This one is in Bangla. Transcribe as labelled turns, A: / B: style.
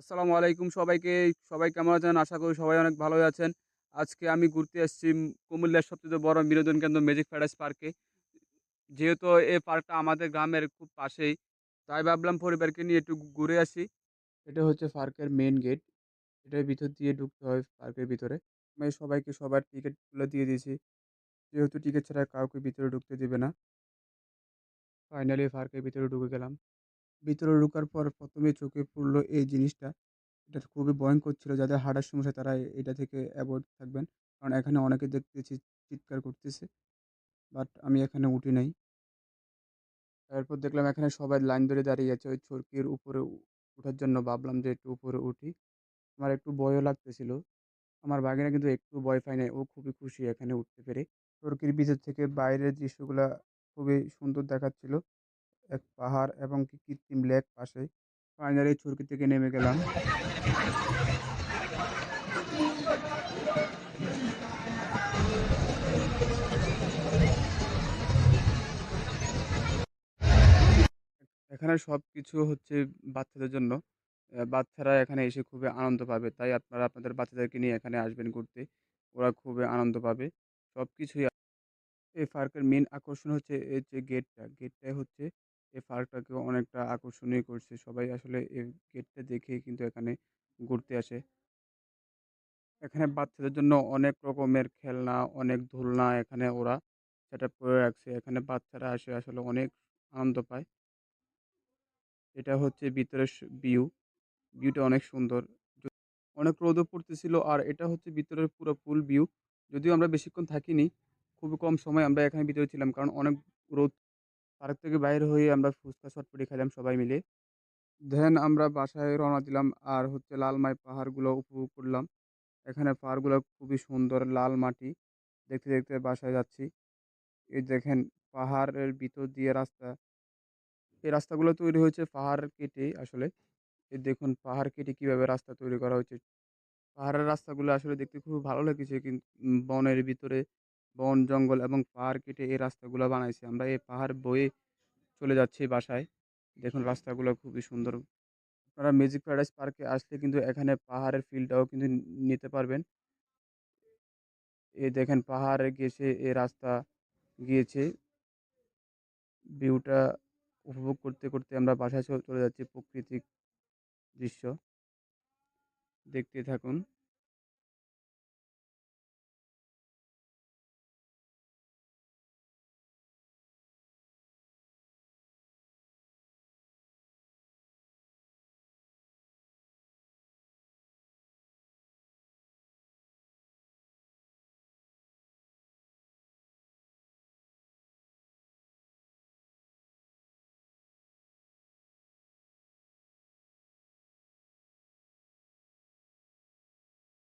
A: আসসালামু আলাইকুম সবাইকে। সবাই কেমন আছেন? আশা করি সবাই অনেক ভালোই আছেন। আজকে আমি ঘুরতে এসেছি কুমিল্লার সবচেয়ে বড় বিনোদন কেন্দ্র ম্যাজিক প্যারাডাইস পার্কে। যেহেতু এই পার্কটা আমাদের গ্রামের খুব পাশেই, তাই ভাবলাম পরিবারকে নিয়ে একটু ঘুরে আসি। এটা হচ্ছে পার্কের মেইন গেট। এটার ভিতর দিয়ে ঢুকতে হয় পার্কের ভিতরে। আমি সবাইকে সবার টিকিটগুলো দিয়ে দিয়েছি। যেহেতু টিকিট ছাড়া কাউকে ভিতরে ঢুকতে দেবে না। ফাইনালি পার্কের ভিতরে ঢুকে গেলাম। ভিতরে ঢোকার পর প্রথমে চোখে পড়ল এই জিনিসটা। এটা খুবই ভয়ঙ্কর ছিল। যাদের হার্টের সমস্যা তারা এটা থেকে অ্যাভয়েড থাকবেন। কারণ এখানে অনেকে দেখতেছি চিৎকার করতেছে। বাট আমি এখানে উঠি নাই। তারপর দেখলাম এখানে সবাই লাইন ধরে দাঁড়িয়ে আছে, ওই চরকির উপরে উ উঠার জন্য। ভাবলাম যে একটু উপরে উঠি। আমার একটু ভয়ও লাগতেছিল। আমার ভাগিনা কিন্তু একটু ভয় পায় নাই। ও খুবই খুশি এখানে উঠতে পেরে। চরকির ভিতর থেকে বাইরের দৃশ্যগুলা খুবই সুন্দর দেখাচ্ছিল। এক পাহাড় এবং কৃত্রিম লেক পাশে। ফাইনালি চরকি থেকে নেমে গেলাম। এখানে সব কিছু হচ্ছে বাচ্চাদের জন্য। বাচ্চারা এখানে এসে খুবই আনন্দ পাবে। তাই আপনারা আপনাদের বাচ্চাদেরকে নিয়ে এখানে আসবেন ঘুরতে। ওরা খুবই আনন্দ পাবে। সব কিছুই এই পার্কের মেন আকর্ষণ হচ্ছে এই যে গেটটা। গেটটাই হচ্ছে এই পার্কটাকে অনেকটা আকর্ষণীয় করছে। সবাই আসলে এই গেটটা দেখে কিন্তু এখানে ঘুরতে আসে। এখানে বাচ্চাদের জন্য অনেক রকমের খেলনা, অনেক দোলনা এখানে ওরা সেটআপ করে রাখছে। এখানে বাচ্চারা আসে আসলে অনেক আনন্দ পায়। এটা হচ্ছে ভিতরের ভিউ। ভিউটা অনেক সুন্দর। অনেক রোদও পড়তেছিল আর এটা হচ্ছে ভিতরের পুরো ফুল ভিউ। যদিও আমরা বেশিক্ষণ থাকিনি। খুবই কম সময় আমরা এখানে ভিতরে ছিলাম। কারণ অনেক রোদ। পার্ক থেকে বাইর হয়ে আমরা ফুচকা চটপটি খেলাম সবাই মিলে। দেন আমরা বাসায় রওনা দিলাম। আর হচ্ছে লালমাই পাহাড়গুলো উপভোগ করলাম। এখানে পাহাড়গুলো খুবই সুন্দর লাল মাটি। দেখতে, দেখতে বাসায় যাচ্ছি। এই দেখেন পাহাড়ের ভিতর দিয়ে রাস্তা। এই রাস্তাগুলো তৈরি হয়েছে পাহাড় কেটে আসলে। এই দেখুন পাহাড় কেটে কীভাবে রাস্তা তৈরি করা হয়েছে। পাহাড়ের রাস্তাগুলো আসলে দেখতে খুব ভালো লেগেছে কিন্তু বনের ভিতরে বন, জঙ্গল এবং পাহাড় কেটে এই রাস্তাগুলা বানাইছে। আমরা এই পাহাড় বয়ে চলে যাচ্ছি বাসায়। দেখুন রাস্তাগুলো খুবই সুন্দর। আপনারা ম্যাজিক প্যারাডাইস পার্কে আসলে কিন্তু এখানে পাহাড়ের ফিল্ডটাও কিন্তু নিতে পারবেন। এই দেখেন পাহাড়ে গেছে এ রাস্তা গিয়েছে। ভিউটা উপভোগ করতে, করতে আমরা বাসায় চলে যাচ্ছি। প্রাকৃতিক দৃশ্য। দেখতে থাকুন।